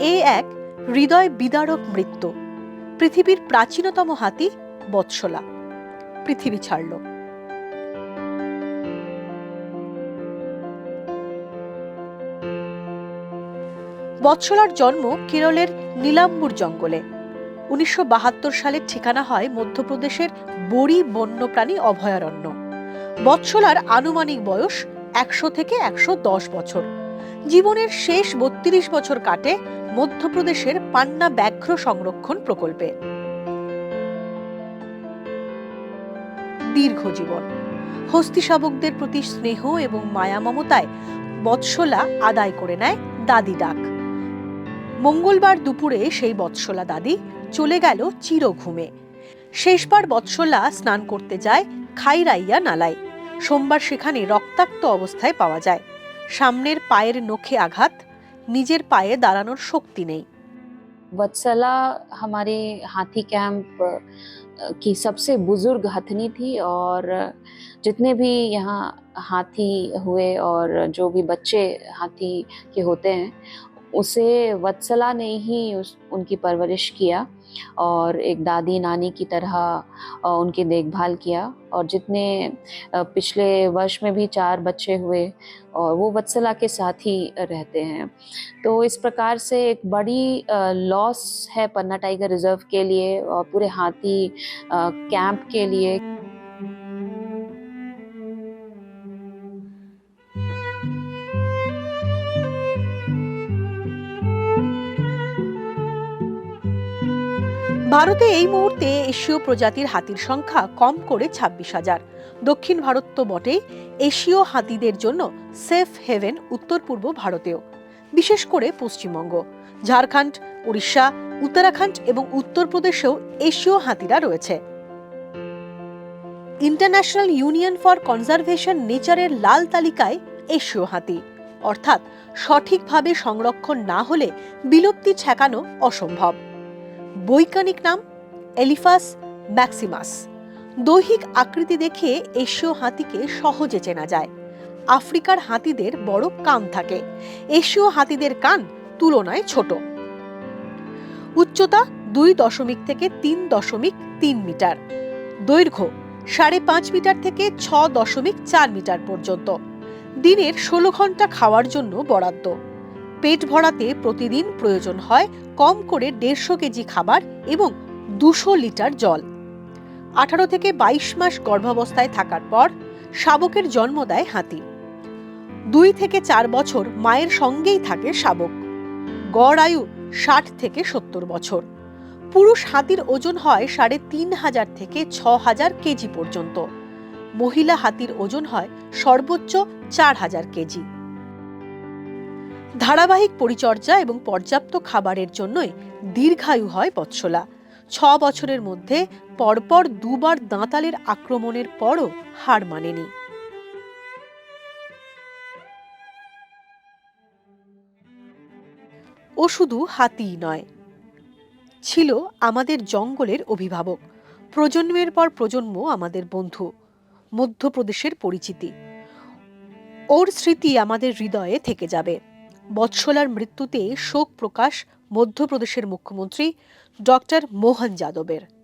এ এক হৃদয় বিদারক মৃত্যু। পৃথিবীর প্রাচীনতম হাতি বৎসলা। পৃথিবী ছাড়ল। বৎসলার জন্ম কেরলের নীলাম্বুর জঙ্গলে। উনিশশো বাহাত্তর সালের ঠিকানা হয় মধ্যপ্রদেশের বড়ি বন্যপ্রাণী অভয়ারণ্য। বৎসলার আনুমানিক বয়স একশো থেকে একশো দশ বছর। জীবনের শেষ বত্রিশ বছর কাটে মধ্যপ্রদেশের পান্না ব্যাঘ্র সংরক্ষণ প্রকল্পে। দীর্ঘ জীবন। হস্তি শাবকদের প্রতি স্নেহ এবং মায়া মমতায় বৎসলা আদায় করে নেয় দাদি ডাক। মঙ্গলবার দুপুরে সেই বৎসলা দাদি চলে গেল চির ঘুমে শেষবার বৎসলা স্নান করতে যায় খাইরাইয়া নালায়। সোমবার সেখানে রক্তাক্ত অবস্থায় পাওয়া যায়। সামনের পায়ের নখে আঘাত নিজের পায়ে দাঁড়ানোর শক্তি নেই वत्सला हमारे हाथी कैंप अ, की सबसे बुजुर्ग हथनी थी और जितने भी यहाँ हाथी हुए और जो भी बच्चे हाथी के होते हैं उसे वत्सला ने ही उस, उनकी परवरिश किया और एक दादी नानी की तरह उनकी देखभाल किया और जितने पिछले वर्ष में भी चार बच्चे हुए और वो वत्सला के साथ ही रहते हैं। तो इस प्रकार से एक बड़ी लॉस है पन्ना टाइगर रिज़र्व के लिए और पूरे हाथी कैंप के लिए। ভারতে এই মুহূর্তে এশীয় প্রজাতির হাতির সংখ্যা কম করে ছাব্বিশ হাজার। দক্ষিণ ভারত তো বটেই, এশীয় হাতিদের জন্য সেফ হেভেন উত্তর পূর্ব ভারতেও, বিশেষ করে পশ্চিমবঙ্গ। ঝাড়খণ্ড, উড়িষ্যা, উত্তরাখণ্ড এবং উত্তরপ্রদেশেও এশীয় হাতিরা রয়েছে। ইন্টারন্যাশনাল ইউনিয়ন ফর কনজারভেশন নেচারের লাল তালিকায় এশীয় হাতি, অর্থাৎ সঠিকভাবে সংরক্ষণ না হলে বিলুপ্তি ঠেকানো অসম্ভব। বৈজ্ঞানিক নাম এলিফাস ম্যাক্সিমাস। দৈহিক আকৃতি দেখে এশীয় হাতিকে সহজে চেনা যায়। আফ্রিকার হাতিদের বড় কান থাকে। এশীয় হাতিদের কান তুলনায় ছোট। উচ্চতা দুই দশমিক থেকে তিন দশমিক তিন মিটার। দৈর্ঘ্য সাড়ে পাঁচ মিটার থেকে ছ দশমিক চার মিটার পর্যন্ত। দিনের ষোলো ঘণ্টা খাওয়ার জন্য বরাদ্দ। পেট ভরাতে প্রতিদিন প্রয়োজন হয় কম করে দেড়শো কেজি খাবার এবং দুশো লিটার জল। আঠারো থেকে বাইশ মাস গর্ভাবস্থায় থাকার পর শাবকের জন্ম দেয় হাতি। দুই থেকে চার বছর মায়ের সঙ্গেই থাকে শাবক। গড় আয়ু ষাট থেকে সত্তর বছর। পুরুষ হাতির ওজন হয় সাড়ে তিন হাজার থেকে ছ হাজার কেজি পর্যন্ত। মহিলা হাতির ওজন হয় সর্বোচ্চ চার হাজার কেজি। ধারাবাহিক পরিচর্যা এবং পর্যাপ্ত খাবারের জন্যই দীর্ঘায়ু হয় বৎসলা। ছ বছরের মধ্যে পরপর দুবার দাঁতালের আক্রমণের পরও হার মানেনি। ও শুধু হাতিই নয়, ছিল আমাদের জঙ্গলের অভিভাবক। প্রজন্মের পর প্রজন্ম আমাদের বন্ধু, মধ্যপ্রদেশের পরিচিতি। ওর স্মৃতি আমাদের হৃদয়ে থেকে যাবে। বৎসলার মৃত্যুতে শোক প্রকাশ মধ্যপ্রদেশের মুখ্যমন্ত্রী ডক্টর মোহন যাদবের।